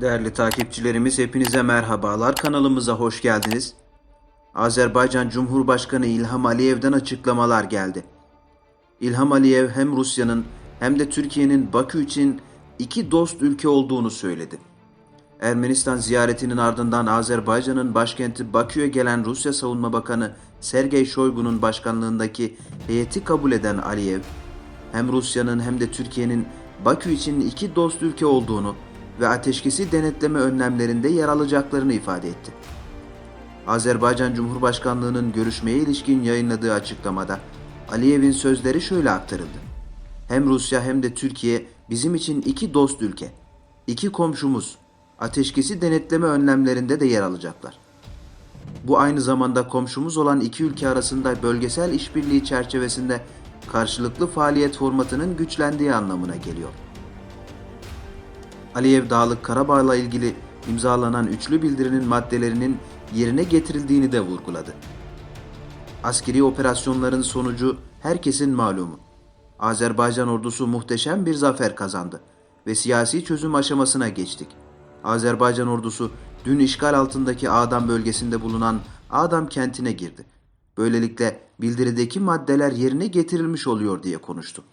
Değerli takipçilerimiz hepinize merhabalar. Kanalımıza hoş geldiniz. Azerbaycan Cumhurbaşkanı İlham Aliyev'den açıklamalar geldi. İlham Aliyev hem Rusya'nın hem de Türkiye'nin Bakü için iki dost ülke olduğunu söyledi. Ermenistan ziyaretinin ardından Azerbaycan'ın başkenti Bakü'ye gelen Rusya Savunma Bakanı Sergey Shoigu'nun başkanlığındaki heyeti kabul eden Aliyev, hem Rusya'nın hem de Türkiye'nin Bakü için iki dost ülke olduğunu ve ateşkesi denetleme önlemlerinde yer alacaklarını ifade etti. Azerbaycan Cumhurbaşkanlığı'nın görüşmeye ilişkin yayınladığı açıklamada Aliyev'in sözleri şöyle aktarıldı. Hem Rusya hem de Türkiye bizim için iki dost ülke, iki komşumuz, ateşkesi denetleme önlemlerinde de yer alacaklar. Bu aynı zamanda komşumuz olan iki ülke arasında bölgesel işbirliği çerçevesinde karşılıklı faaliyet formatının güçlendiği anlamına geliyor. Aliyev Dağlık Karabağ'la ilgili imzalanan üçlü bildirinin maddelerinin yerine getirildiğini de vurguladı. Askeri operasyonların sonucu herkesin malumu. Azerbaycan ordusu muhteşem bir zafer kazandı ve siyasi çözüm aşamasına geçtik. Azerbaycan ordusu dün işgal altındaki Adam bölgesinde bulunan Adam kentine girdi. Böylelikle bildirideki maddeler yerine getirilmiş oluyor diye konuştu.